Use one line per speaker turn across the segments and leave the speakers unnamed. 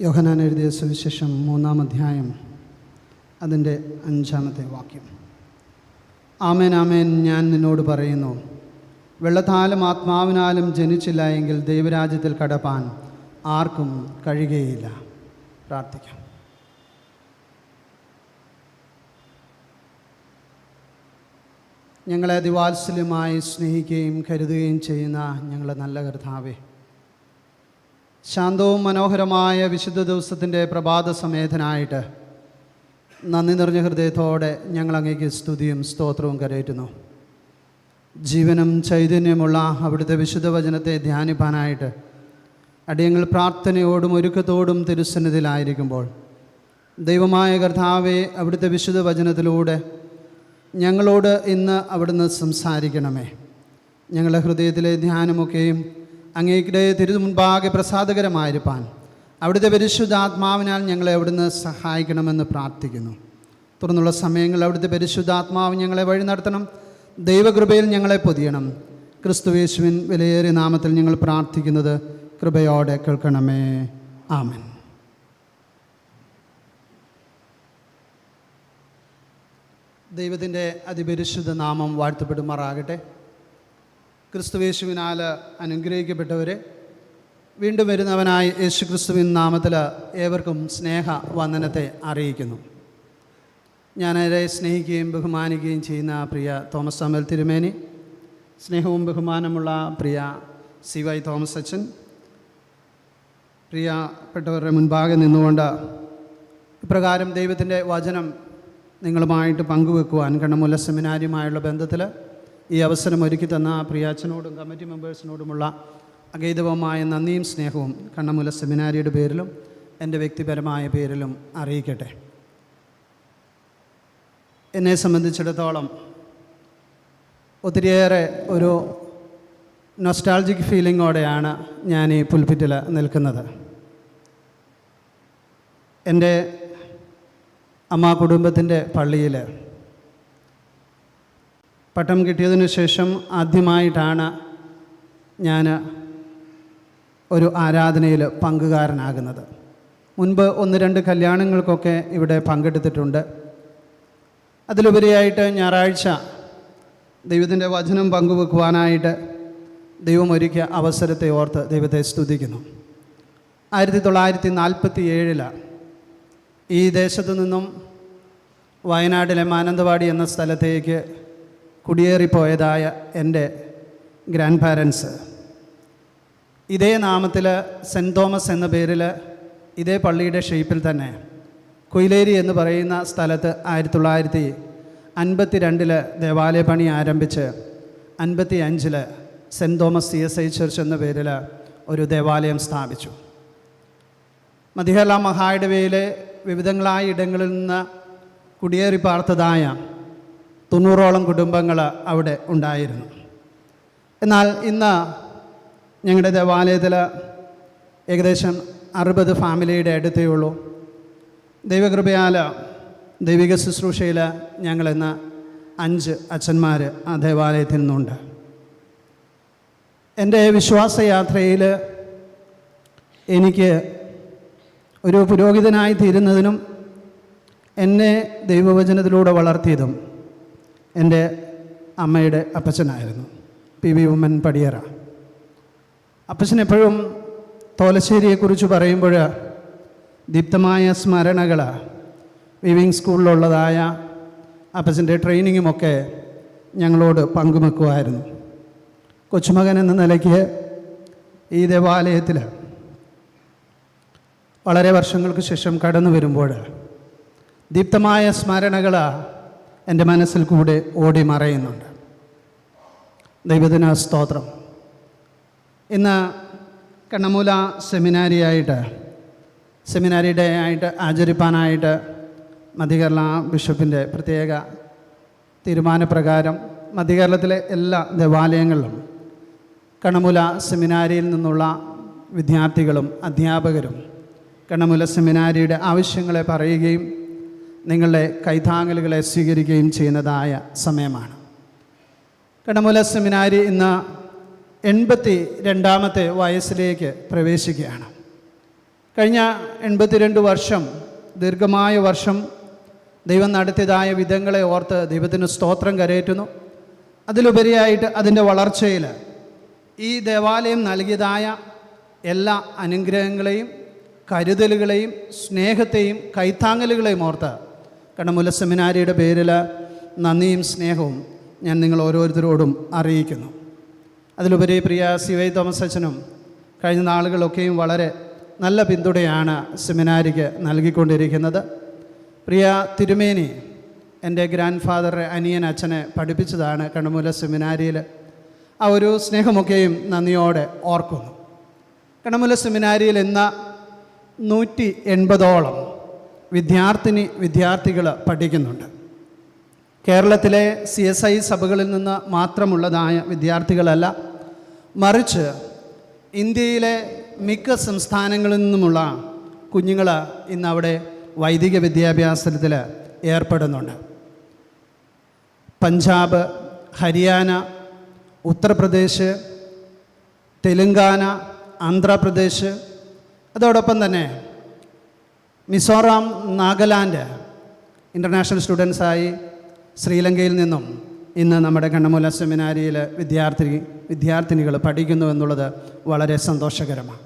യോഹനാൻ എഴുതിയ സുവിശേഷം മൂന്നാം അധ്യായം അതിന്റെ അഞ്ചാമത്തെ വാക്യം. ആമേൻ ആമേൻ ഞാൻ നിന്നോട് പറയുന്നു വെള്ളത്താലും ആത്മാവിനാലും ജനിച്ചില്ല എങ്കിൽ ദൈവരാജ്യത്തിൽ കടപ്പാൻ ആർക്കും കഴിയുകയില്ല. പ്രാർത്ഥിക്കാം. ഞങ്ങളെ അതിവാത്സല്യമായി സ്നേഹിക്കുകയും കരുതുകയും ചെയ്യുന്ന ഞങ്ങളുടെ നല്ല കർത്താവേ ശാന്തവും മനോഹരമായ വിശുദ്ധ ദിവസത്തിന്റെ പ്രഭാത സമേതനായിട്ട് നന്ദി നിറഞ്ഞ ഹൃദയത്തോടെ ഞങ്ങൾ അങ്ങേക്ക് സ്തുതിയും സ്തോത്രവും കരയറ്റുന്നു. ജീവനും ചൈതന്യമുള്ള അവിടുത്തെ വിശുദ്ധ വചനത്തെ ധ്യാനിപ്പാനായിട്ട് അടിയങ്ങൾ പ്രാർത്ഥനയോടും ഒരുക്കത്തോടും തിരുസന്നിധിയിലായിരിക്കുമ്പോൾ ദൈവമായ കർത്താവെ അവിടുത്തെ വിശുദ്ധ വചനത്തിലൂടെ ഞങ്ങളോട് ഇന്ന് അവിടുന്ന് സംസാരിക്കണമേ. ഞങ്ങളുടെ ഹൃദയത്തിലെ ധ്യാനമൊക്കെയും അങ്ങേക്കിടെ തിരു മുൻപാകെ പ്രസാദകരമായിരിക്കാൻ അവിടുത്തെ പരിശുദ്ധാത്മാവിനാൽ ഞങ്ങളെ അവിടുന്ന് സഹായിക്കണമെന്ന് പ്രാർത്ഥിക്കുന്നു. തുടർന്നുള്ള സമയങ്ങളിൽ അവിടുത്തെ പരിശുദ്ധാത്മാവ് ഞങ്ങളെ വഴി നടത്തണം. ദൈവകൃപയിൽ ഞങ്ങളെ പൊതിയണം. ക്രിസ്തുവേശുവിൻ വിലയേറിയ നാമത്തിൽ ഞങ്ങൾ പ്രാർത്ഥിക്കുന്നത് കൃപയോടെ കേൾക്കണമേ. ആമൻ. ദൈവത്തിന്റെ അതിപരിശുദ്ധ നാമം വാഴ്ത്തപ്പെടുമാറാകട്ടെ. ക്രിസ്തുവേശുവിനാൽ അനുഗ്രഹിക്കപ്പെട്ടവരെ വീണ്ടും വരുന്നവനായി യേശു ക്രിസ്തുവിൻ നാമത്തിൽ ഏവർക്കും സ്നേഹ വന്ദനത്തെ അറിയിക്കുന്നു. ഞാനേറെ സ്നേഹിക്കുകയും ബഹുമാനിക്കുകയും ചെയ്യുന്ന പ്രിയ തോമസ് സാമൽ തിരുമേനി സ്നേഹവും ബഹുമാനമുള്ള പ്രിയ സി വൈ തോമസ് അച്ഛൻ പ്രിയപ്പെട്ടവരുടെ മുൻപാകെ നിന്നുകൊണ്ട് ഇപ്രകാരം ദൈവത്തിന്റെ വചനം നിങ്ങളുമായിട്ട് പങ്കുവെക്കുവാൻ കണ്ണമുല്ല സെമിനാരിയുമായുള്ള ബന്ധത്തിൽ ഈ അവസരം ഒരുക്കി തന്ന പ്രിയാച്ചനോടും കമ്മിറ്റി മെമ്പേഴ്സിനോടുമുള്ള അഗൈതവമായ നന്ദിയും സ്നേഹവും കണ്ണമൂല സെമിനാരിയുടെ പേരിലും എന്റെ വ്യക്തിപരമായ പേരിലും അറിയിക്കട്ടെ. എന്നെ സംബന്ധിച്ചിടത്തോളം ഒത്തിരിയേറെ ഒരു നൊസ്റ്റാൾജിക് ഫീലിങ്ങോടെയാണ് ഞാൻ ഈ പുൽപ്പിറ്റിൽ നിൽക്കുന്നത്. എന്റെ അമ്മ കുടുംബത്തിന്റെ പള്ളിയിൽ പട്ടം കിട്ടിയതിന് ശേഷം ആദ്യമായിട്ടാണ് ഞാൻ ഒരു ആരാധനയിൽ പങ്കുകാരനാകുന്നത്. മുൻപ് ഒന്ന് രണ്ട് കല്യാണങ്ങൾക്കൊക്കെ ഇവിടെ പങ്കെടുത്തിട്ടുണ്ട്. അതിലുപരിയായിട്ട് ഞായറാഴ്ച ദൈവത്തിന്റെ വചനം പങ്കുവെക്കുവാനായിട്ട് ദൈവം ഒരുക്കിയ അവസരത്തെ ഓർത്ത് ദൈവത്തെ സ്തുതിക്കുന്നു. ആയിരത്തി തൊള്ളായിരത്തി നാൽപ്പത്തി ഏഴിലാണ് ഈ ദേശത്തു നിന്നും വയനാട്ടിലെ മാനന്തവാടി എന്ന സ്ഥലത്തേക്ക് കുടിയേറിപ്പോയതായ എന്റെ ഗ്രാൻഡ് പാരൻസ് ഇതേ നാമത്തിൽ സെന്റ് തോമസ് എന്ന പേരിൽ ഇതേ പള്ളിയുടെ ഷേപ്പിൽ തന്നെ കുയിലേരി എന്ന് പറയുന്ന സ്ഥലത്ത് ആയിരത്തി തൊള്ളായിരത്തി അൻപത്തി രണ്ടിൽ ദേവാലയ പണി ആരംഭിച്ച് അൻപത്തി അഞ്ചിൽ saint Thomas C S I church എന്ന പേരിൽ ഒരു ദേവാലയം സ്ഥാപിച്ചു. മധ്യഹല മഹായിടവയിലെ വിവിധങ്ങളായ ഇടങ്ങളിൽ നിന്ന് കുടിയേറി പാർത്തതായ തൊണ്ണൂറോളം കുടുംബങ്ങൾ അവിടെ ഉണ്ടായിരുന്നു. എന്നാൽ ഇന്ന് ഞങ്ങളുടെ ദേവാലയത്തിൽ ഏകദേശം അറുപത് ഫാമിലിയുടെ അടുത്തേ ഉള്ളൂ. ദൈവകൃപയാൽ ദൈവിക ശുശ്രൂഷയിൽ ഞങ്ങളിന്ന് അഞ്ച് അച്ഛന്മാർ ആ ദേവാലയത്തിൽ നിന്നുണ്ട്. എന്റെ വിശ്വാസയാത്രയിൽ എനിക്ക് ഒരു പുരോഹിതനായി തീരുന്നതിനും എന്നെ ദൈവവചനത്തിലൂടെ വളർത്തിയതും എന്റെ അമ്മയുടെ അപ്പച്ചനായിരുന്നു. P V Oommen Padiyara. അപ്പച്ചൻ എപ്പോഴും തോലശ്ശേരിയെക്കുറിച്ച് പറയുമ്പോൾ ദീപ്തമായ സ്മരണകൾ വിവിങ് സ്കൂളിലുള്ളതായ അപ്പച്ചന്റെ ട്രെയിനിങ്ങുമൊക്കെ ഞങ്ങളോട് പങ്കുവെക്കുമായിരുന്നു. കൊച്ചുമകൻ എന്ന നിലയ്ക്ക് ഈ ദേവാലയത്തിൽ വളരെ വർഷങ്ങൾക്ക് ശേഷം കടന്നു വരുമ്പോൾ ദീപ്തമായ സ്മരണകൾ എന്റെ മനസ്സിൽ കൂടെ ഓടി മറയുന്നുണ്ട്. ദൈവദിന സ്തോത്രം. ഇന്ന് കണ്ണമൂല സെമിനാരിയായിട്ട് സെമിനാരി ഡേ ആയിട്ട് ആചരിപ്പാനായിട്ട് മധ്യകേരള ബിഷപ്പിന്റെ പ്രത്യേക തീരുമാനപ്രകാരം മധ്യകേരളത്തിലെ എല്ലാ ദേവാലയങ്ങളിലും കണ്ണമൂല സെമിനാരിയിൽ നിന്നുള്ള വിദ്യാർത്ഥികളും അധ്യാപകരും കണ്ണമൂല സെമിനാരിയുടെ ആവശ്യങ്ങളെ പറയുകയും നിങ്ങളുടെ കൈതാങ്ങലുകളെ സ്വീകരിക്കുകയും ചെയ്യുന്നതായ സമയമാണ്. കടമൂല സെമിനാരി ഇന്ന് എൺപത്തി രണ്ടാമത്തെ വയസ്സിലേക്ക് പ്രവേശിക്കുകയാണ്. കഴിഞ്ഞ എൺപത്തിരണ്ട് വർഷം ദീർഘമായ വർഷം ദൈവം നടത്തിയതായ വിധങ്ങളെ ഓർത്ത് ദൈവത്തിന് സ്തോത്രം കരയേറ്റുന്നു. അതിലുപരിയായിട്ട് അതിന്റെ വളർച്ചയിൽ ഈ ദേവാലയം നൽകിയതായ എല്ലാ അനുഗ്രഹങ്ങളെയും കരുതലുകളെയും സ്നേഹത്തെയും കൈത്താങ്ങലുകളെയും ഓർത്ത് കണ്ണമുല സെമിനാരിയുടെ പേരിൽ നന്ദിയും സ്നേഹവും ഞാൻ നിങ്ങൾ ഓരോരുത്തരോടും അറിയിക്കുന്നു. അതിലുപരി പ്രിയ സി വൈ തോമസ് അച്ഛനും കഴിഞ്ഞ നാളുകളൊക്കെയും വളരെ നല്ല പിന്തുണയാണ് സെമിനാരിക്ക് നൽകിക്കൊണ്ടിരിക്കുന്നത്. പ്രിയ തിരുമേനി എന്റെ ഗ്രാൻഡ് ഫാദർ അനിയൻ അച്ഛനെ പഠിപ്പിച്ചതാണ് കണ്ണുമൂല സെമിനാരിയിൽ. ആ ഒരു സ്നേഹമൊക്കെയും നന്ദിയോടെ ഓർക്കുന്നു. കണ്ണുമൂല സെമിനാരിയിൽ ഇന്ന് നൂറ്റി എൺപതോളം വിദ്യാർത്ഥിനി വിദ്യാർത്ഥികൾ പഠിക്കുന്നുണ്ട്. കേരളത്തിലെ സി എസ് ഐ സഭകളിൽ നിന്ന് മാത്രമുള്ളതായ വിദ്യാർത്ഥികളല്ല മറിച്ച് ഇന്ത്യയിലെ മിക്ക സംസ്ഥാനങ്ങളിൽ നിന്നുമുള്ള കുഞ്ഞുങ്ങൾ ഇന്ന് അവിടെ വൈദിക വിദ്യാഭ്യാസത്തിൽ ഏർപ്പെടുന്നുണ്ട്. പഞ്ചാബ് ഹരിയാന ഉത്തർപ്രദേശ് തെലുങ്കാന ആന്ധ്രാപ്രദേശ് അതോടൊപ്പം തന്നെ മിസോറാം നാഗാലാൻഡ് ഇന്റർനാഷണൽ സ്റ്റുഡൻസായി ശ്രീലങ്കയിൽ നിന്നും ഇന്ന് നമ്മുടെ കണ്ണമൂല സെമിനാരിയിൽ വിദ്യാർത്ഥി വിദ്യാർത്ഥിനികൾ പഠിക്കുന്നു എന്നുള്ളത് വളരെ സന്തോഷകരമാണ്.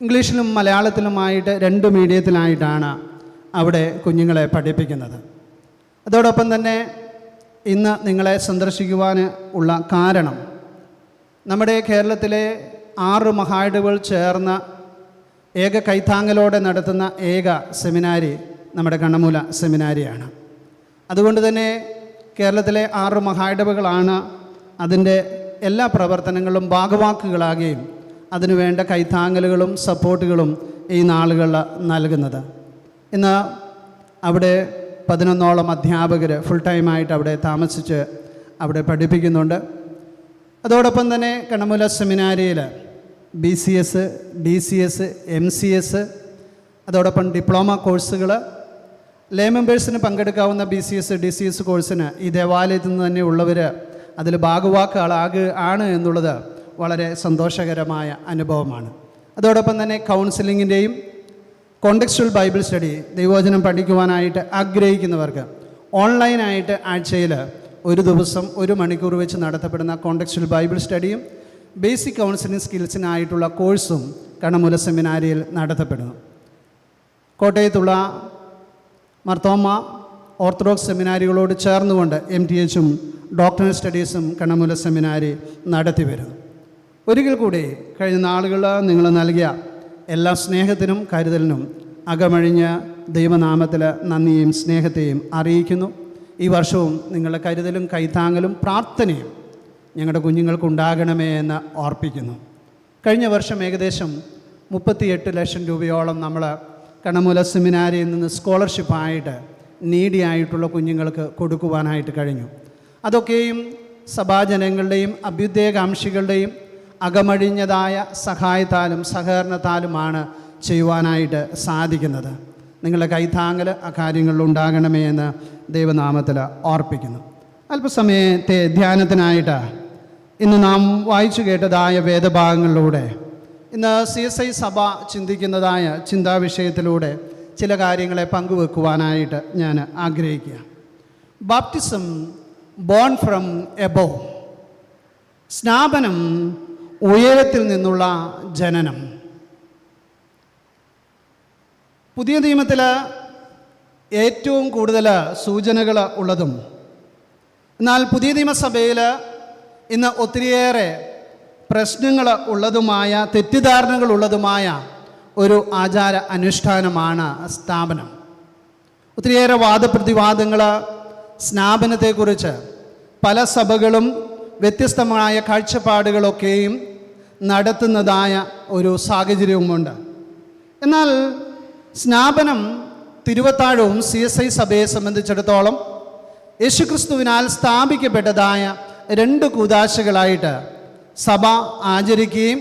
ഇംഗ്ലീഷിലും മലയാളത്തിലുമായിട്ട് രണ്ട് മീഡിയത്തിലായിട്ടാണ് അവിടെ കുഞ്ഞുങ്ങളെ പഠിപ്പിക്കുന്നത്. അതോടൊപ്പം തന്നെ ഇന്ന് നിങ്ങളെ സന്ദർശിക്കുവാൻ ഉള്ള കാരണം നമ്മുടെ കേരളത്തിലെ ആറ് മഹായിടുകൾ ചേർന്ന ഏക കൈത്താങ്ങലോടെ നടത്തുന്ന ഏക സെമിനാരി നമ്മുടെ കണ്ണമൂല സെമിനാരിയാണ്. അതുകൊണ്ട് തന്നെ കേരളത്തിലെ ആറ് മഹായിടവുകളാണ് അതിന്റെ എല്ലാ പ്രവർത്തനങ്ങളും ഭാഗവാക്കുകളാകുകയും അതിനുവേണ്ട കൈത്താങ്ങലുകളും സപ്പോർട്ടുകളും ഈ നാളുകളിൽ നൽകുന്നത്. ഇന്ന് അവിടെ പതിനൊന്നോളം അധ്യാപകർ ഫുൾ ടൈമായിട്ട് അവിടെ താമസിച്ച് അവിടെ പഠിപ്പിക്കുന്നുണ്ട്. അതോടൊപ്പം തന്നെ കണ്ണമൂല സെമിനാരിയിൽ B C S D C S M C S അതോടൊപ്പം ഡിപ്ലോമ കോഴ്സുകൾ ലേ മെമ്പേഴ്സിന് പങ്കെടുക്കാവുന്ന B C S D C S കോഴ്സിന് ഈ ദേവാലയത്തിൽ നിന്ന് തന്നെ ഉള്ളവർ അതിൽ ഭാഗവാക്കുകളാകു ആണ് എന്നുള്ളത് വളരെ സന്തോഷകരമായ അനുഭവമാണ്. അതോടൊപ്പം തന്നെ കൗൺസിലിങ്ങിന്റെയും കോണ്ടക്സ്റ്റുവൽ ബൈബിൾ സ്റ്റഡി ദൈവോചനം പഠിക്കുവാനായിട്ട് ആഗ്രഹിക്കുന്നവർക്ക് ഓൺലൈനായിട്ട് ആഴ്ചയിൽ ഒരു ദിവസം ഒരു മണിക്കൂർ വെച്ച് നടത്തപ്പെടുന്ന കോണ്ടക്സ്റ്റുവൽ ബൈബിൾ സ്റ്റഡിയും ബേസിക് കൗൺസിലിംഗ് സ്കിൽസിനായിട്ടുള്ള കോഴ്സും കണമൂല സെമിനാരിയിൽ നടത്തപ്പെടുന്നു. കോട്ടയത്തുള്ള മർത്തോമ ഓർത്തഡോക്സ് സെമിനാരികളോട് ചേർന്നുകൊണ്ട് എം ടി എച്ചും ഡോക്ടറൽ സ്റ്റഡീസും കണമൂല സെമിനാരി നടത്തി വരുന്നു. ഒരിക്കൽ കൂടി കഴിഞ്ഞ നാളുകളിൽ നിങ്ങൾ നൽകിയ എല്ലാ സ്നേഹത്തിനും കരുതലിനും അകമഴിഞ്ഞ ദൈവനാമത്തിൽ നന്ദിയും സ്നേഹത്തെയും അറിയിക്കുന്നു. ഈ വർഷവും നിങ്ങളുടെ കരുതലും കൈത്താങ്ങലും പ്രാർത്ഥനയും ഞങ്ങളുടെ കുഞ്ഞുങ്ങൾക്ക് ഉണ്ടാകണമേ എന്ന് ഓർപ്പിക്കുന്നു. കഴിഞ്ഞ വർഷം ഏകദേശം മുപ്പത്തിയെട്ട് ലക്ഷം രൂപയോളം നമ്മൾ കണമൂല സെമിനാരിയിൽ നിന്ന് സ്കോളർഷിപ്പായിട്ട് നീഡിയായിട്ടുള്ള കുഞ്ഞുങ്ങൾക്ക് കൊടുക്കുവാനായിട്ട് കഴിഞ്ഞു. അതൊക്കെയും സഭാജനങ്ങളുടെയും അഭ്യുദയകാംക്ഷികളുടെയും അകമഴിഞ്ഞതായ സഹായത്താലും സഹകരണത്താലുമാണ് ചെയ്യുവാനായിട്ട് സാധിക്കുന്നത്. നിങ്ങളുടെ കൈത്താങ്ങൽ ആ കാര്യങ്ങളിൽ ഉണ്ടാകണമേ എന്ന് ദൈവനാമത്തിൽ ഓർപ്പിക്കുന്നു. അല്പസമയത്തെ ധ്യാനത്തിനായിട്ട് ഇന്ന് നാം വായിച്ചു കേട്ടതായ വേദഭാഗങ്ങളിലൂടെ ഇന്ന് സി എസ് ഐ സഭ ചിന്തിക്കുന്നതായ ചിന്താ വിഷയത്തിലൂടെ ചില കാര്യങ്ങളെ പങ്കുവെക്കുവാനായിട്ട് ഞാൻ ആഗ്രഹിക്കുക. ബാപ്റ്റിസം ബോൺ ഫ്രം എബോ സ്നാപനം ഉയരത്തിൽ നിന്നുള്ള ജനനം. പുതിയ നിയമത്തിൽ ഏറ്റവും കൂടുതൽ സൂചനകൾ ഉള്ളതും എന്നാൽ പുതിയ നിയമസഭയിൽ ഇന്ന് ഒത്തിരിയേറെ പ്രശ്നങ്ങൾ ഉള്ളതുമായ തെറ്റിദ്ധാരണകൾ ഉള്ളതുമായ ഒരു ആചാര അനുഷ്ഠാനമാണ് സ്ഥാപനം. ഒത്തിരിയേറെ വാദപ്രതിവാദങ്ങൾ സ്നാപനത്തെക്കുറിച്ച് പല സഭകളും വ്യത്യസ്തമായ കാഴ്ചപ്പാടുകളൊക്കെയും നടത്തുന്നതായ ഒരു സാഹചര്യവുമുണ്ട്. എന്നാൽ സ്നാപനം തിരുവത്താഴവും സി എസ് ഐ സഭയെ സംബന്ധിച്ചിടത്തോളം യേശുക്രിസ്തുവിനാൽ സ്ഥാപിക്കപ്പെട്ടതായ രണ്ട് കൂതാശകളായിട്ട് സഭ ആചരിക്കുകയും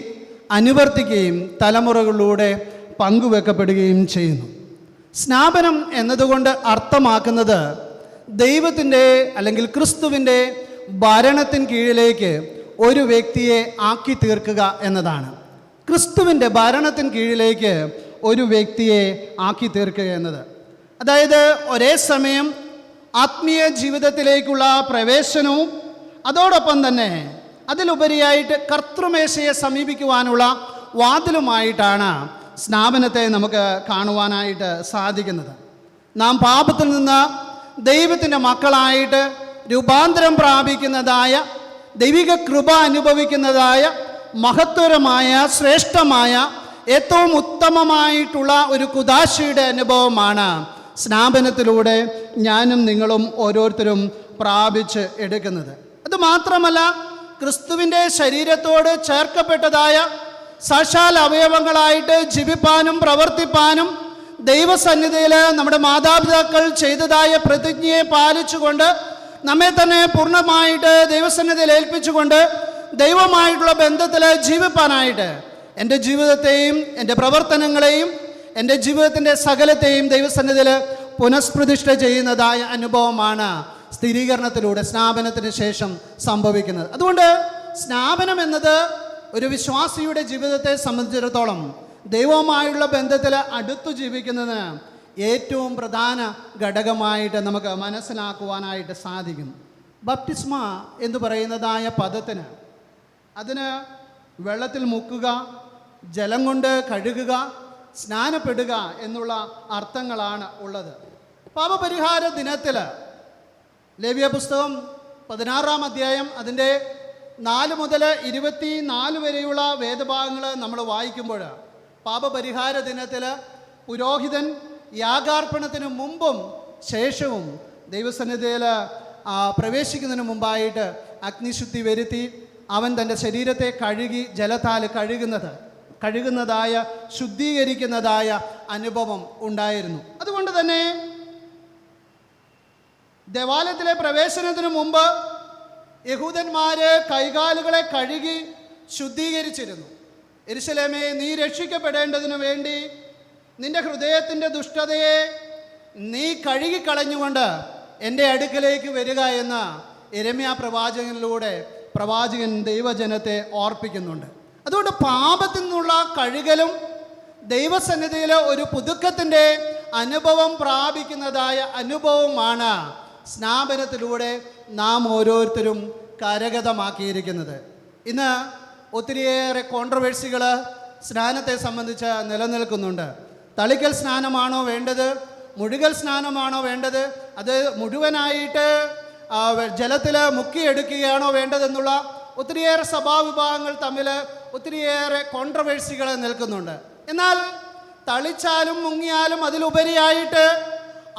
അനുവർത്തിക്കുകയും തലമുറകളിലൂടെ പങ്കുവെക്കപ്പെടുകയും ചെയ്യുന്നു. സ്നാപനം എന്നതുകൊണ്ട് അർത്ഥമാക്കുന്നത് ദൈവത്തിന്റെ അല്ലെങ്കിൽ ക്രിസ്തുവിന്റെ ഭരണത്തിന് കീഴിലേക്ക് ഒരു വ്യക്തിയെ ആക്കി തീർക്കുക എന്നതാണ്. ക്രിസ്തുവിന്റെ ഭരണത്തിന് കീഴിലേക്ക് ഒരു വ്യക്തിയെ ആക്കി തീർക്കുക എന്നത്. അതായത് ഒരേ സമയം ആത്മീയ ജീവിതത്തിലേക്കുള്ള പ്രവേശനവും അതോടൊപ്പം തന്നെ അതിലുപരിയായിട്ട് കർത്തൃമേശയെ സമീപിക്കുവാനുള്ള വാതിലുമായിട്ടാണ് സ്നാപനത്തെ നമുക്ക് കാണുവാനായിട്ട് സാധിക്കുന്നത്. നാം പാപത്തിൽ നിന്ന് ദൈവത്തിന്റെ മക്കളായിട്ട് രൂപാന്തരം പ്രാപിക്കുന്നതായ ദൈവിക കൃപ അനുഭവിക്കുന്നതായ മഹത്വരമായ ശ്രേഷ്ഠമായ ഏറ്റവും ഉത്തമമായിട്ടുള്ള ഒരു കുദാശിയുടെ അനുഭവമാണ് സ്നാപനത്തിലൂടെ ഞാനും നിങ്ങളും ഓരോരുത്തരും പ്രാപിച്ച് എടുക്കുന്നത്. അത് മാത്രമല്ല ക്രിസ്തുവിന്റെ ശരീരത്തോട് ചേർക്കപ്പെട്ടതായ സാക്ഷാൽ അവയവങ്ങളായിട്ട് ജീവിപ്പാനും പ്രവർത്തിപ്പാനും ദൈവസന്നിധിയിൽ നമ്മുടെ മാതാപിതാക്കൾ ചെയ്തതായ പ്രതിജ്ഞയെ പാലിച്ചുകൊണ്ട് നമ്മെ തന്നെ പൂർണമായിട്ട് ദൈവസന്നിധിയിൽ ഏൽപ്പിച്ചുകൊണ്ട് ദൈവമായിട്ടുള്ള ബന്ധത്തിൽ ജീവിപ്പാനായിട്ട് എന്റെ ജീവിതത്തെയും എന്റെ പ്രവർത്തനങ്ങളെയും എന്റെ ജീവിതത്തിന്റെ സകലത്തെയും ദൈവസന്നിധിയിൽ പുനഃപ്രതിഷ്ഠ ചെയ്യുന്നതായ അനുഭവമാണ് സ്ഥിരീകരണത്തിലൂടെ സ്നാപനത്തിന് ശേഷം സംഭവിക്കുന്നത്. അതുകൊണ്ട് സ്നാപനം എന്നത് ഒരു വിശ്വാസിയുടെ ജീവിതത്തെ സംബന്ധിച്ചിടത്തോളം ദൈവവുമായുള്ള ബന്ധത്തിൽ അടുത്തു ജീവിക്കുന്നതിന് ഏറ്റവും പ്രധാന ഘടകമായിട്ട് നമുക്ക് മനസ്സിലാക്കുവാനായിട്ട് സാധിക്കും. ബപ്റ്റിസ്മ എന്ന് പറയുന്നതായ പദത്തിന് അതിന് വെള്ളത്തിൽ മുക്കുക ജലം കൊണ്ട് കഴുകുക സ്നാനപ്പെടുക എന്നുള്ള അർത്ഥങ്ങളാണ് ഉള്ളത്. പാപപരിഹാര ദിനത്തിൽ ലേവ്യ പുസ്തകം പതിനാറാം അധ്യായം അതിന്റെ നാല് മുതൽ ഇരുപത്തി നാല് വരെയുള്ള വേദഭാഗങ്ങൾ നമ്മൾ വായിക്കുമ്പോൾ പാപപരിഹാര ദിനത്തിൽ പുരോഹിതൻ യാഗാർപ്പണത്തിന് മുമ്പും ശേഷവും ദൈവസന്നിധിയിൽ പ്രവേശിക്കുന്നതിന് മുമ്പായിട്ട് അഗ്നിശുദ്ധി വരുത്തി അവൻ തന്റെ ശരീരത്തെ കഴുകി ജലത്താൽ കഴുകുന്നത് കഴുകുന്നതായ ശുദ്ധീകരിക്കുന്നതായ അനുഭവം ഉണ്ടായിരുന്നു. അതുകൊണ്ട് തന്നെ ദേവാലയത്തിലെ പ്രവേശനത്തിന് മുമ്പ് യഹൂദന്മാർ കൈകാലുകളെ കഴുകി ശുദ്ധീകരിച്ചിരുന്നു. എരിശലേമയെ നീ രക്ഷിക്കപ്പെടേണ്ടതിനു വേണ്ടി നിന്റെ ഹൃദയത്തിന്റെ ദുഷ്ടതയെ നീ കഴുകിക്കളഞ്ഞുകൊണ്ട് എന്റെ അടുക്കലേക്ക് വരിക എന്ന എരമ്യ പ്രവാചകനിലൂടെ പ്രവാചകൻ ദൈവജനത്തെ ഓർപ്പിക്കുന്നുണ്ട്. അതുകൊണ്ട് പാപത്തിൽ നിന്നുള്ള കഴുകലും ദൈവസന്നിധിയിലെ ഒരു പുതുക്കത്തിന്റെ അനുഭവം പ്രാപിക്കുന്നതായ അനുഭവമാണ് സ്നാപനത്തിലൂടെ നാം ഓരോരുത്തരും കരഗതമാക്കിയിരിക്കുന്നത്. ഇന്ന് ഒത്തിരിയേറെ കോൺട്രവേഴ്സികൾ സ്നാനത്തെ സംബന്ധിച്ച് നിലനിൽക്കുന്നുണ്ട്. തളിക്കൽ സ്നാനമാണോ വേണ്ടത്? മുഴുകൽ സ്നാനമാണോ വേണ്ടത്? അത് മുഴുവനായിട്ട് ജലത്തിൽ മുക്കിയെടുക്കുകയാണോ വേണ്ടതെന്നുള്ള ഒത്തിരിയേറെ സഭാവിഭാഗങ്ങൾ തമ്മിൽ ഒത്തിരിയേറെ കോൺട്രവേഴ്സികൾ നിൽക്കുന്നുണ്ട്. എന്നാൽ തളിച്ചാലും മുങ്ങിയാലും അതിലുപരിയായിട്ട്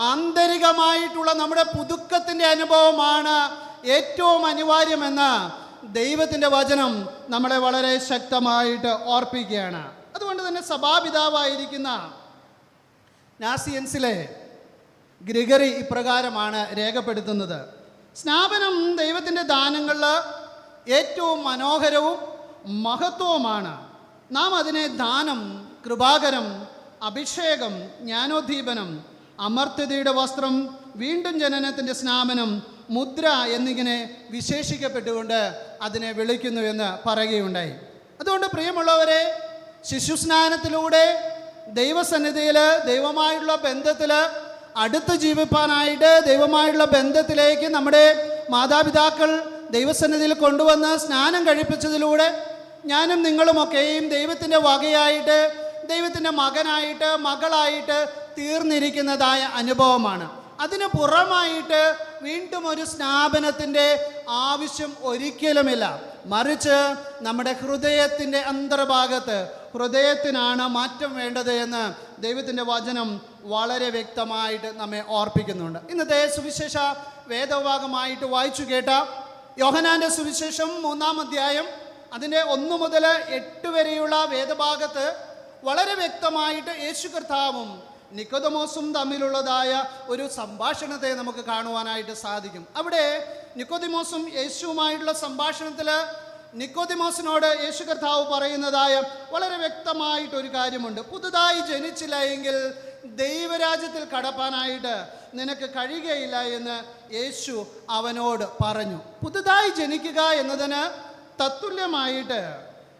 ആന്തരികമായിട്ടുള്ള നമ്മുടെ പുതുക്കത്തിന്റെ അനുഭവമാണ് ഏറ്റവും അനിവാര്യമെന്ന് ദൈവത്തിന്റെ വചനം നമ്മളെ വളരെ ശക്തമായിട്ട് ഓർപ്പിക്കുകയാണ്. അതുകൊണ്ട് തന്നെ സഭാപിതാവായിരിക്കുന്ന നാസിയൻസിലെ ഗ്രിഗറി ഇപ്രകാരമാണ് രേഖപ്പെടുത്തുന്നത്. സ്നാപനം ദൈവത്തിന്റെ ദാനങ്ങളിൽ ഏറ്റവും മനോഹരവും മഹത്വവുമാണ്. നാം അതിനെ ദാനം കൃപാകരം അഭിഷേകം ജ്ഞാനോദ്ദീപനം അമർത്യതയുടെ വസ്ത്രം വീണ്ടും ജനനത്തിന്റെ സ്നാപനം മുദ്ര എന്നിങ്ങനെ വിശേഷിക്കപ്പെട്ടുകൊണ്ട് അതിനെ വിളിക്കുന്നു എന്ന് പറയുകയുണ്ടായി. അതുകൊണ്ട് പ്രിയമുള്ളവരെ ശിശുസ്നാനത്തിലൂടെ ദൈവസന്നിധിയിൽ ദൈവമായുള്ള ബന്ധത്തിൽ അടുത്ത് ജീവിപ്പാനായിട്ട് ദൈവമായുള്ള ബന്ധത്തിലേക്ക് നമ്മുടെ മാതാപിതാക്കൾ ദൈവസന്നിധിയിൽ കൊണ്ടുവന്ന് സ്നാനം കഴിപ്പിച്ചതിലൂടെ ഞാനും നിങ്ങളുമൊക്കെയും ദൈവത്തിന്റെ വകയായിട്ട് ദൈവത്തിന്റെ മകനായിട്ട് മകളായിട്ട് തീർന്നിരിക്കുന്നതായ അനുഭവമാണ്. അതിന് പുറമായിട്ട് വീണ്ടും ഒരു സ്നാപനത്തിന്റെ ആവശ്യം ഒരിക്കലുമില്ല. മറിച്ച് നമ്മുടെ ഹൃദയത്തിന്റെ അന്തർഭാഗത്ത് ഹൃദയത്തിനാണ് മാറ്റം വേണ്ടത് എന്ന് ദൈവത്തിന്റെ വചനം വളരെ വ്യക്തമായിട്ട് നമ്മെ ഓർപ്പിക്കുന്നുണ്ട്. ഇന്നത്തെ സുവിശേഷ വേദഭാഗമായിട്ട് വായിച്ചു കേട്ട യോഹനാന്റെ സുവിശേഷം മൂന്നാം അധ്യായം അതിന്റെ ഒന്ന് മുതൽ എട്ട് വരെയുള്ള വേദഭാഗത്ത് വളരെ വ്യക്തമായിട്ട് യേശു കർത്താവും നിക്കോദമോസും തമ്മിലുള്ളതായ ഒരു സംഭാഷണത്തെ നമുക്ക് കാണുവാനായിട്ട് സാധിക്കും. അവിടെ നിക്കോദിമോസും യേശുവുമായിട്ടുള്ള സംഭാഷണത്തിൽ നിക്കോദിമോസിനോട് യേശു കർത്താവ് പറയുന്നതായ വളരെ വ്യക്തമായിട്ടൊരു കാര്യമുണ്ട്. പുതുതായി ജനിച്ചില്ല എങ്കിൽ ദൈവരാജ്യത്തിൽ കടപ്പാനായിട്ട് നിനക്ക് കഴിയുകയില്ല എന്ന് യേശു അവനോട് പറഞ്ഞു. പുതുതായി ജനിക്കുക എന്നതിന് തത്തുല്യമായിട്ട്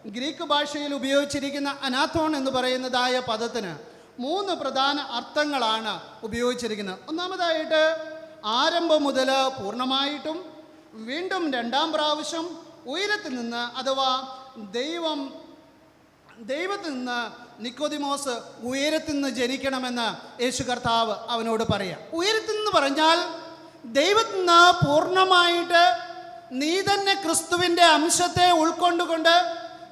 ഗ്രീക്ക് ഭാഷയിൽ ഉപയോഗിച്ചിരിക്കുന്ന അനാഥോൺ എന്ന് പറയുന്നതായ പദത്തിന് മൂന്ന് പ്രധാന അർത്ഥങ്ങളാണ് ഉപയോഗിച്ചിരിക്കുന്നത്. ഒന്നാമതായിട്ട് ആരംഭം മുതൽ പൂർണമായിട്ടും വീണ്ടും രണ്ടാം പ്രാവശ്യം ഉയരത്തിൽ നിന്ന് അഥവാ ദൈവം ദൈവത്തിൽ നിന്ന് നിക്കോതിമോസ് ഉയരത്തിൽ നിന്ന് ജനിക്കണമെന്ന് യേശു കർത്താവ് അവനോട് പറയാം. ഉയരത്തിൽ നിന്ന് പറഞ്ഞാൽ ദൈവത്തിൽ നിന്ന് പൂർണമായിട്ട് നീ തന്നെ ക്രിസ്തുവിന്റെ അംശത്തെ ഉൾക്കൊണ്ടുകൊണ്ട്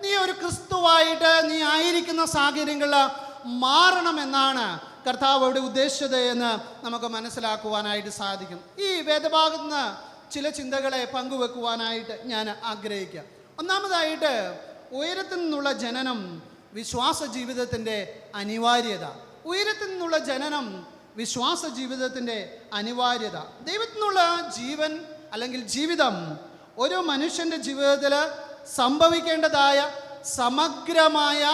നീ ഒരു ക്രിസ്തുവായിട്ട് നീ ആയിരിക്കുന്ന സാഹചര്യങ്ങളിൽ മാറണമെന്നാണ് കർത്താവ് അവിടെ ഉദ്ദേശിച്ചത് എന്ന് നമുക്ക് മനസ്സിലാക്കുവാനായിട്ട് സാധിക്കും. ഈ വേദഭാഗത്ത് നിന്ന് ചില ചിന്തകളെ പങ്കുവെക്കുവാനായിട്ട് ഞാൻ ആഗ്രഹിക്കുക ഒന്നാമതായിട്ട് ഉയരത്തിൽ നിന്നുള്ള ജനനം വിശ്വാസ ജീവിതത്തിന്റെ അനിവാര്യത. ഉയരത്തിൽ നിന്നുള്ള ജനനം വിശ്വാസ ജീവിതത്തിന്റെ അനിവാര്യത. ദൈവത്തിൽ നിന്നുള്ള ജീവൻ അല്ലെങ്കിൽ ജീവിതം ഒരു മനുഷ്യന്റെ ജീവിതത്തിൽ സംഭവിക്കേണ്ടതായ സമഗ്രമായ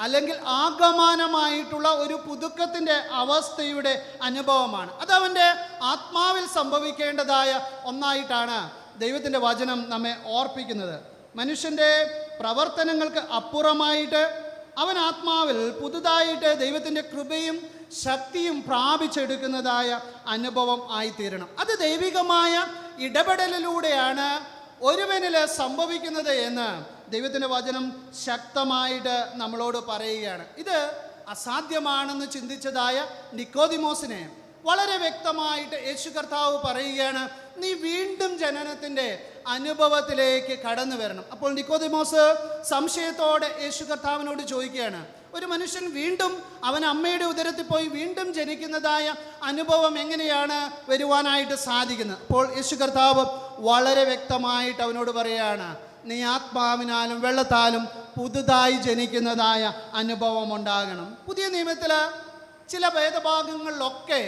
അല്ലെങ്കിൽ ആഗമാനമായിട്ടുള്ള ഒരു പുതുക്കത്തിന്റെ അവസ്ഥയുടെ അനുഭവമാണ്. അത് അവന്റെ ആത്മാവിൽ സംഭവിക്കേണ്ടതായ ഒന്നായിട്ടാണ് ദൈവത്തിന്റെ വചനം നമ്മെ ഓർപ്പിക്കുന്നത്. മനുഷ്യന്റെ പ്രവർത്തനങ്ങൾക്ക് അപ്പുറമായിട്ട് അവൻ ആത്മാവിൽ പുതുതായിട്ട് ദൈവത്തിന്റെ കൃപയും ശക്തിയും പ്രാപിച്ചെടുക്കുന്നതായ അനുഭവം ആയിത്തീരണം. അത് ദൈവികമായ ഇടപെടലിലൂടെയാണ് ഒരുവനിൽ സംഭവിക്കുന്നത് എന്ന് ദൈവത്തിന്റെ വചനം ശക്തമായിട്ട് നമ്മളോട് പറയുകയാണ്. ഇത് അസാധ്യമാണെന്ന് ചിന്തിച്ചതായ നിക്കോദിമോസിനെ വളരെ വ്യക്തമായിട്ട് യേശു കർത്താവ് പറയുകയാണ് നീ വീണ്ടും ജനനത്തിന്റെ അനുഭവത്തിലേക്ക് കടന്നു വരണം. അപ്പോൾ നിക്കോദിമോസ് സംശയത്തോടെ യേശു കർത്താവിനോട് ചോദിക്കുകയാണ് ഒരു മനുഷ്യൻ വീണ്ടും അവൻ അമ്മയുടെ ഉദരത്തിൽ പോയി വീണ്ടും ജനിക്കുന്നതായ അനുഭവം എങ്ങനെയാണ് വരുവാനായിട്ട് സാധിക്കുന്നത്? അപ്പോൾ യേശു കർത്താവ് വളരെ വ്യക്തമായിട്ട് അവനോട് പറയുകയാണ് നീ ആത്മാവിനാലും വെള്ളത്താലും പുതുതായി ജനിക്കുന്നതായ അനുഭവം ഉണ്ടാകണം പുതിയ നിയമത്തിൽ ചില ഭേദഭാഗങ്ങളിലൊക്കെ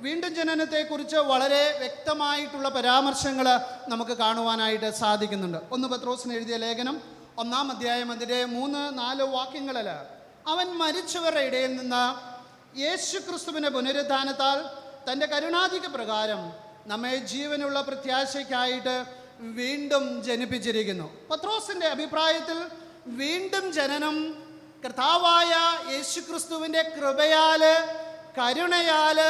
വീണ്ടും ജനനത്തെക്കുറിച്ച് വളരെ വ്യക്തമായിട്ടുള്ള പരാമർശങ്ങൾ നമുക്ക് കാണുവാനായിട്ട് സാധിക്കുന്നുണ്ട്. ഒന്ന് പത്രോസിന് എഴുതിയ ലേഖനം ഒന്നാം അധ്യായം അതിന്റെ മൂന്ന് നാല് വാക്യങ്ങളിൽ അവൻ മരിച്ചവരുടെ ഇടയിൽ നിന്ന് യേശു ക്രിസ്തുവിന്റെ പുനരുദ്ധാനത്താൽ തന്റെ കരുണാധിക പ്രകാരം നമ്മെ ജീവനുള്ള പ്രത്യാശയ്ക്കായിട്ട് വീണ്ടും ജനിപ്പിച്ചിരിക്കുന്നു. പത്രോസിന്റെ അഭിപ്രായത്തിൽ വീണ്ടും ജനനം കർത്താവായ യേശു ക്രിസ്തുവിന്റെ കൃപയാൽ കരുണയാൽ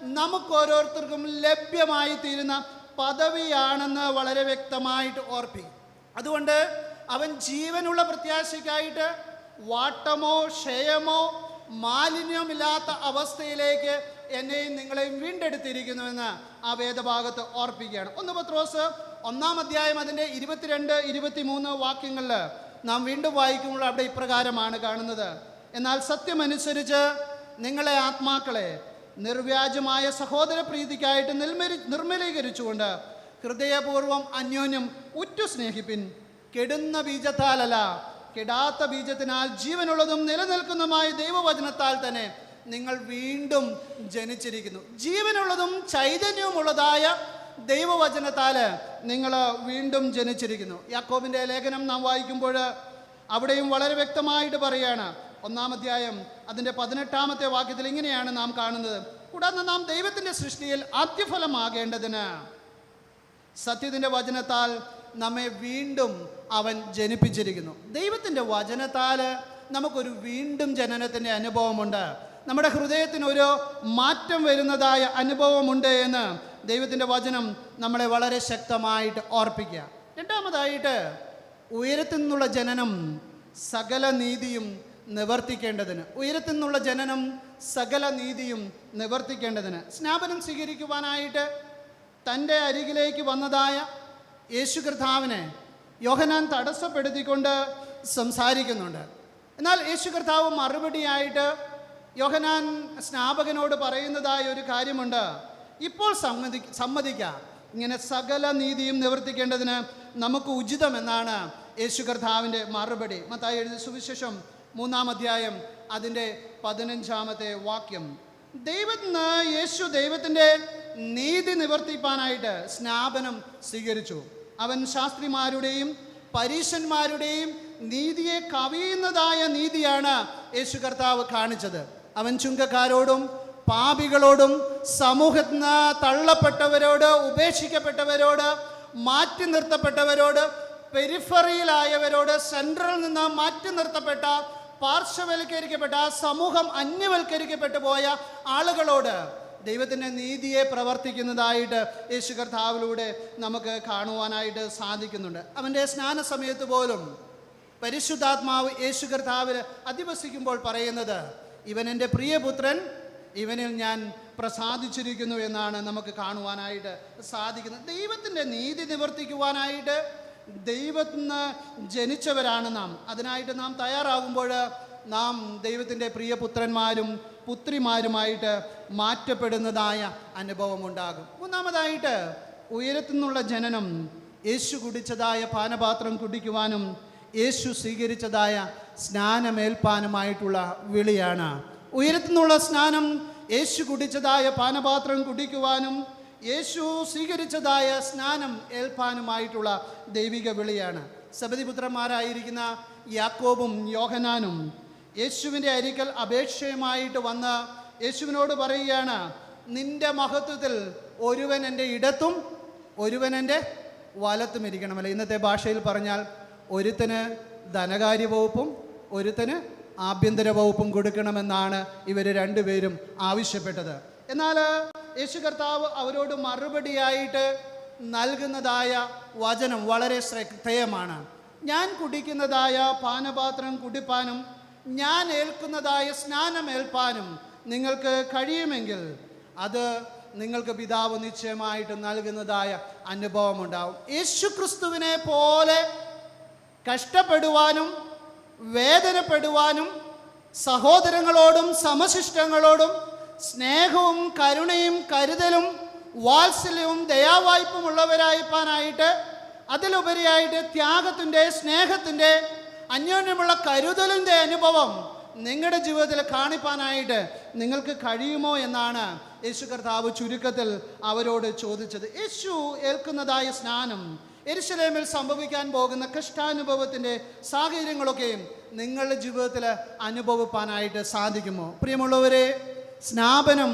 നമുക്ക് ഓരോരുത്തർക്കും ലഭ്യമായി തീരുന്ന പദവിയാണെന്ന് വളരെ വ്യക്തമായിട്ട് ഓർപ്പിക്കും. അതുകൊണ്ട് അവൻ ജീവനുള്ള പ്രത്യാശയ്ക്കായിട്ട് വാട്ടമോ ക്ഷയമോ മാലിന്യമില്ലാത്ത അവസ്ഥയിലേക്ക് എന്നെയും നിങ്ങളെയും വീണ്ടെടുത്തിരിക്കുന്നുവെന്ന് ആ വേദഭാഗത്ത് ഓർപ്പിക്കുകയാണ്. ഒന്ന് പത്രോസ് ഒന്നാം അധ്യായം അതിന്റെ ഇരുപത്തിരണ്ട് ഇരുപത്തിമൂന്ന് വാക്യങ്ങളിൽ നാം വീണ്ടും വായിക്കുമ്പോൾ അവിടെ ഇപ്രകാരമാണ് കാണുന്നത്. എന്നാൽ സത്യമനുസരിച്ച് നിങ്ങളെ ആത്മാക്കളെ നിർവ്യാജമായ സഹോദര പ്രീതിക്കായിട്ട് നിർമ്മലി നിർമ്മലീകരിച്ചുകൊണ്ട് ഹൃദയപൂർവം അന്യോന്യം ഉറ്റു സ്നേഹിപ്പിൻ. കെടുന്ന ബീജത്താലല്ല കെടാത്ത ബീജത്തിനാൽ ജീവനുള്ളതും നിലനിൽക്കുന്നതുമായ ദൈവവചനത്താൽ തന്നെ നിങ്ങൾ വീണ്ടും ജനിച്ചിരിക്കുന്നു. ജീവനുള്ളതും ചൈതന്യവുമുള്ളതായ ദൈവവചനത്താൽ നിങ്ങൾ വീണ്ടും ജനിച്ചിരിക്കുന്നു. യാക്കോബിന്റെ ലേഖനം നാം വായിക്കുമ്പോൾ അവിടെയും വളരെ വ്യക്തമായിട്ട് പറയാണ്. ഒന്നാം അധ്യായം അതിന്റെ പതിനെട്ടാമത്തെ വാക്യത്തിൽ ഇങ്ങനെയാണ് നാം കാണുന്നത്. കൂടാതെ നാം ദൈവത്തിന്റെ സൃഷ്ടിയിൽ ആദ്യഫലമാകേണ്ടതിന് സത്യത്തിന്റെ വചനത്താൽ നമ്മെ വീണ്ടും അവൻ ജനിപ്പിച്ചിരിക്കുന്നു. ദൈവത്തിന്റെ വചനത്താൽ നമുക്കൊരു വീണ്ടും ജനനത്തിന്റെ അനുഭവമുണ്ട്. നമ്മുടെ ഹൃദയത്തിനൊരു മാറ്റം വരുന്നതായ അനുഭവമുണ്ട് എന്ന് ദൈവത്തിന്റെ വചനം നമ്മളെ വളരെ ശക്തമായിട്ട് ഓർപ്പിക്കുക. രണ്ടാമതായിട്ട് ഉയരത്തിൽ നിന്നുള്ള ജനനം സകല നീതിയും നിവർത്തിക്കേണ്ടതിന്. ഉയരത്തിൽ നിന്നുള്ള ജനനം സകല നീതിയും നിവർത്തിക്കേണ്ടതിന്. സ്നാപനം സ്വീകരിക്കുവാനായിട്ട് തന്റെ അരികിലേക്ക് വന്നതായ യേശു കർത്താവിനെ യോഹനാൻ തടസ്സപ്പെടുത്തിക്കൊണ്ട് സംസാരിക്കുന്നുണ്ട്. എന്നാൽ യേശു കർത്താവ് മറുപടിയായിട്ട് യോഹനാൻ സ്നാപകനോട് പറയുന്നതായ ഒരു കാര്യമുണ്ട്. ഇപ്പോൾ സമ്മതി സമ്മതിക്കാം. ഇങ്ങനെ സകല നീതിയും നിവർത്തിക്കേണ്ടതിന് നമുക്ക് ഉചിതമെന്നാണ് യേശു കർത്താവിന്റെ മറുപടി. മത്തായി എഴുതിയ സുവിശേഷം മൂന്നാം അധ്യായം അതിന്റെ പതിനഞ്ചാമത്തെ വാക്യം. ദൈവത്തിന് യേശു ദൈവത്തിന്റെ നീതി നിവർത്തിപ്പാനായിട്ട് സ്നാപനം സ്വീകരിച്ചു. അവൻ ശാസ്ത്രിമാരുടെയും പരീശന്മാരുടെയും നീതിയെ കവിയുന്നതായ നീതിയാണ് യേശു കർത്താവ് കാണിച്ചത്. അവൻ ചുങ്കക്കാരോടും പാപികളോടും സമൂഹത്തിൽ തള്ളപ്പെട്ടവരോട് ഉപേക്ഷിക്കപ്പെട്ടവരോട് മാറ്റി നിർത്തപ്പെട്ടവരോട് പെരിഫറിയിലായവരോട് സെൻട്രലിൽ നിന്ന് മാറ്റി നിർത്തപ്പെട്ട പാർശ്വവൽക്കരിക്കപ്പെട്ട സമൂഹം അന്യവൽക്കരിക്കപ്പെട്ടു പോയ ആളുകളോട് ദൈവത്തിന്റെ നീതിയെ പ്രവർത്തിക്കുന്നതായിട്ട് യേശു കർത്താവിലൂടെ നമുക്ക് കാണുവാനായിട്ട് സാധിക്കുന്നുണ്ട്. അവന്റെ സ്നാന സമയത്ത് പോലും പരിശുദ്ധാത്മാവ് യേശു കർത്താവിൽ അധിവസിക്കുമ്പോൾ പറയുന്നത് ഇവൻ എന്റെ പ്രിയപുത്രൻ ഇവനിൽ ഞാൻ പ്രസാദിച്ചിരിക്കുന്നു എന്നാണ് നമുക്ക് കാണുവാനായിട്ട് സാധിക്കുന്നത്. ദൈവത്തിന്റെ നീതി നിവർത്തിക്കുവാനായിട്ട് ദൈവത്തിൽ നിന്ന് ജനിച്ചവരാണ് നാം. അതിനായിട്ട് നാം തയ്യാറാകുമ്പോൾ നാം ദൈവത്തിന്റെ പ്രിയ പുത്രന്മാരും പുത്രിമാരുമായിട്ട് മാറ്റപ്പെടുന്നതായ അനുഭവം ഉണ്ടാകും. മൂന്നാമതായിട്ട് ഉയരത്തു നിന്നുള്ള ജനനം യേശു കുടിച്ചതായ പാനപാത്രം കുടിക്കുവാനും യേശു സ്വീകരിച്ചതായ സ്നാനമേൽപ്പാനുമായിട്ടുള്ള വിളിയാണ് ഉയരത്തു നിന്നുള്ള സ്നാനം യേശു കുടിച്ചതായ പാനപാത്രം കുടിക്കുവാനും യേശു സ്വീകരിച്ചതായ സ്നാനം ഏൽപ്പാനുമായിട്ടുള്ള ദൈവിക വിളിയാണ്. സബതിപുത്രന്മാരായിരിക്കുന്ന യാക്കോബും യോഹനാനും യേശുവിന്റെ അരിക്കൽ അപേക്ഷയുമായിട്ട് വന്ന് യേശുവിനോട് പറയുകയാണ് നിന്റെ മഹത്വത്തിൽ ഒരുവൻ എന്റെ ഇടത്തും ഒരുവൻ എന്റെ വലത്തും ഇരിക്കണം ഇരിക്കണമല്ലോ? ഇന്നത്തെ ഭാഷയിൽ പറഞ്ഞാൽ ഒരുത്തന് ധനകാര്യ വകുപ്പും ഒരുത്തന് ആഭ്യന്തര വകുപ്പും കൊടുക്കണമെന്നാണ് ഇവർ രണ്ടുപേരും ആവശ്യപ്പെട്ടത്. എന്നാൽ യേശു കർത്താവ് അവരോട് മറുപടിയായിട്ട് നൽകുന്നതായ വചനം വളരെ ശ്രദ്ധേയമാണ്. ഞാൻ കുടിക്കുന്നതായ പാനപാത്രം കുടിപ്പാനും ഞാൻ ഏൽക്കുന്നതായ സ്നാനം ഏൽപ്പാനും നിങ്ങൾക്ക് കഴിയുമെങ്കിൽ അത് നിങ്ങൾക്ക് പിതാവ് നിശ്ചയമായിട്ട് നൽകുന്നതായ അനുഭവം ഉണ്ടാവും യേശു ക്രിസ്തുവിനെ പോലെ കഷ്ടപ്പെടുവാനും വേദനപ്പെടുവാനും സഹോദരങ്ങളോടും സമശിഷ്ടങ്ങളോടും സ്നേഹവും കരുണയും കരുതലും വാത്സല്യവും ദയാവായ്പും ഉള്ളവരായിപ്പാനായിട്ട് അതിലുപരിയായിട്ട് ത്യാഗത്തിന്റെ സ്നേഹത്തിന്റെ അന്യോന്യമുള്ള കരുതലിന്റെ അനുഭവം നിങ്ങളുടെ ജീവിതത്തിൽ കാണിപ്പാനായിട്ട് നിങ്ങൾക്ക് കഴിയുമോ എന്നാണ് യേശു കർത്താവ് ചുരുക്കത്തിൽ അവരോട് ചോദിച്ചത്. യേശു ഏൽക്കുന്നതായ സ്നാനം എരിശലേമിൽ സംഭവിക്കാൻ പോകുന്ന കഷ്ടാനുഭവത്തിന്റെ സാഹചര്യങ്ങളൊക്കെയും നിങ്ങളുടെ ജീവിതത്തിൽ അനുഭവിപ്പാനായിട്ട് സാധിക്കുമോ? പ്രിയമുള്ളവരെ സ്നാപനം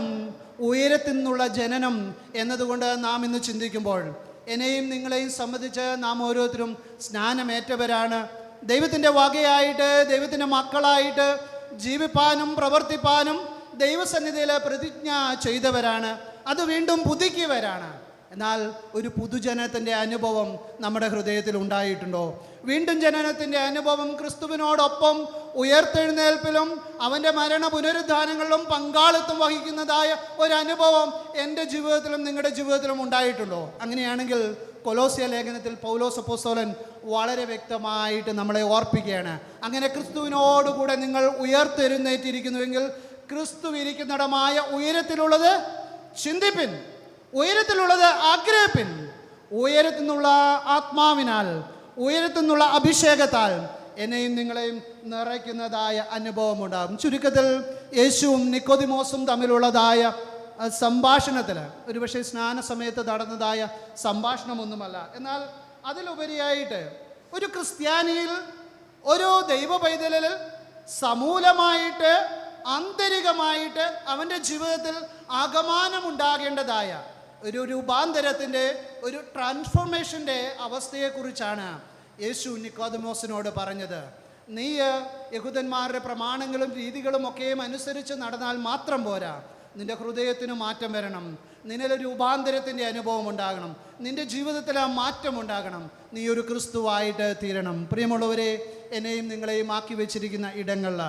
ഉയരത്തിൽ നിന്നുള്ള ജനനം എന്നതുകൊണ്ട് നാം ഇന്ന് ചിന്തിക്കുമ്പോൾ എന്നെയും നിങ്ങളെയും സംബന്ധിച്ച് നാം ഓരോരുത്തരും സ്നാനമേറ്റവരാണ്. ദൈവത്തിന്റെ വകയായിട്ട് ദൈവത്തിന്റെ മക്കളായിട്ട് ജീവിപ്പാനും പ്രവർത്തിപ്പാനും ദൈവസന്നിധിയിൽ പ്രതിജ്ഞ ചെയ്തവരാണ്. അത് വീണ്ടും പുതുക്കിയവരാണ്. എന്നാൽ ഒരു പുതുജനത്തിന്റെ അനുഭവം നമ്മുടെ ഹൃദയത്തിൽ ഉണ്ടായിട്ടുണ്ടോ? വീണ്ടും ജനനത്തിന്റെ അനുഭവം ക്രിസ്തുവിനോടൊപ്പം ഉയർത്തെഴുന്നേൽപ്പിലും അവന്റെ മരണ പുനരുദ്ധാനങ്ങളിലും പങ്കാളിത്തം വഹിക്കുന്നതായ ഒരു അനുഭവം എന്റെ ജീവിതത്തിലും നിങ്ങളുടെ ജീവിതത്തിലും ഉണ്ടായിട്ടുണ്ടോ? അങ്ങനെയാണെങ്കിൽ കൊലോസിയ ലേഖനത്തിൽ പൗലോസ് അപ്പോസ്തലൻ വളരെ വ്യക്തമായിട്ട് നമ്മളെ ഓർപ്പിക്കുകയാണ്. അങ്ങനെ ക്രിസ്തുവിനോടുകൂടെ നിങ്ങൾ ഉയർത്തെഴുന്നേറ്റിരിക്കുന്നുവെങ്കിൽ ക്രിസ്തു ഇരിക്കുന്നിടമായ ഉയരത്തിലുള്ളത് ചിന്തിപ്പിൻ. ഉയരത്തിലുള്ളത് ആഗ്രഹപ്പിൻ ഉയരത്തിൽ നിന്നുള്ള ആത്മാവിനാൽ ഉയരത്തിൽ നിന്നുള്ള അഭിഷേകത്താൽ എന്നെയും നിങ്ങളെയും നിറയ്ക്കുന്നതായ അനുഭവമുണ്ടാകും. ചുരുക്കത്തിൽ യേശുവും നിക്കോതിമോസും തമ്മിലുള്ളതായ സംഭാഷണത്തിൽ ഒരുപക്ഷെ സ്നാന സമയത്ത് നടന്നതായ സംഭാഷണമൊന്നുമല്ല. എന്നാൽ അതിലുപരിയായിട്ട് ഒരു ക്രിസ്ത്യാനിയിൽ ഒരു ദൈവ പൈതലിൽ സമൂലമായിട്ട് ആന്തരികമായിട്ട് അവന്റെ ജീവിതത്തിൽ ആഗമാനമുണ്ടാകേണ്ടതായ ഒരു രൂപാന്തരത്തിന്റെ ഒരു ട്രാൻസ്ഫോർമേഷന്റെ അവസ്ഥയെക്കുറിച്ചാണ് യേശു നിക്കോദമോസിനോട് പറഞ്ഞത്. നീ യഹൂദന്മാരുടെ പ്രമാണങ്ങളും രീതികളും ഒക്കെയും അനുസരിച്ച് നടന്നാൽ മാത്രം പോരാ. നിന്റെ ഹൃദയത്തിന് മാറ്റം വരണം. നിന്നിൽ രൂപാന്തരത്തിന്റെ അനുഭവം ഉണ്ടാകണം. നിന്റെ ജീവിതത്തിൽ ആ മാറ്റം ഉണ്ടാകണം. നീ ഒരു ക്രിസ്തുവായിട്ട് തീരണം. പ്രിയമുള്ളവരെ എന്നെയും നിങ്ങളെയും ആക്കി വെച്ചിരിക്കുന്ന ഇടങ്ങളിൽ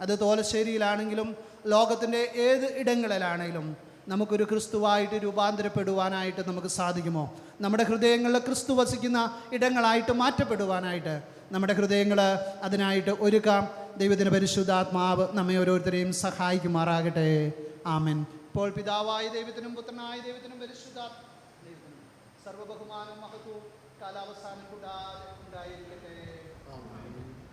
അത് തോലശ്ശേരിയിലാണെങ്കിലും ലോകത്തിന്റെ ഏത് ഇടങ്ങളിലാണെങ്കിലും നമുക്കൊരു ക്രിസ്തുവായിട്ട് രൂപാന്തരപ്പെടുവാനായിട്ട് നമുക്ക് സാധിക്കുമോ? നമ്മുടെ ഹൃദയങ്ങളിൽ ക്രിസ്തു വസിക്കുന്ന ഇടങ്ങളായിട്ട് മാറ്റപ്പെടുവാനായിട്ട് നമ്മുടെ ഹൃദയങ്ങൾ അതിനായിട്ട് ഒരുക്കാം. ദൈവത്തിന്റെ പരിശുദ്ധാത്മാവ് നമ്മെ ഓരോരുത്തരെയും സഹായിക്കുമാറാകട്ടെ. ആമൻ. ഇപ്പോൾ പിതാവായ ദൈവത്തിനും പുത്രനായ ദൈവത്തിനും പരിശുദ്ധാത്മ സർവബഹുമാനം മഹത്വവും കാലാവസാനം കൂടാതെ ഉണ്ടായിരിക്കട്ടെ.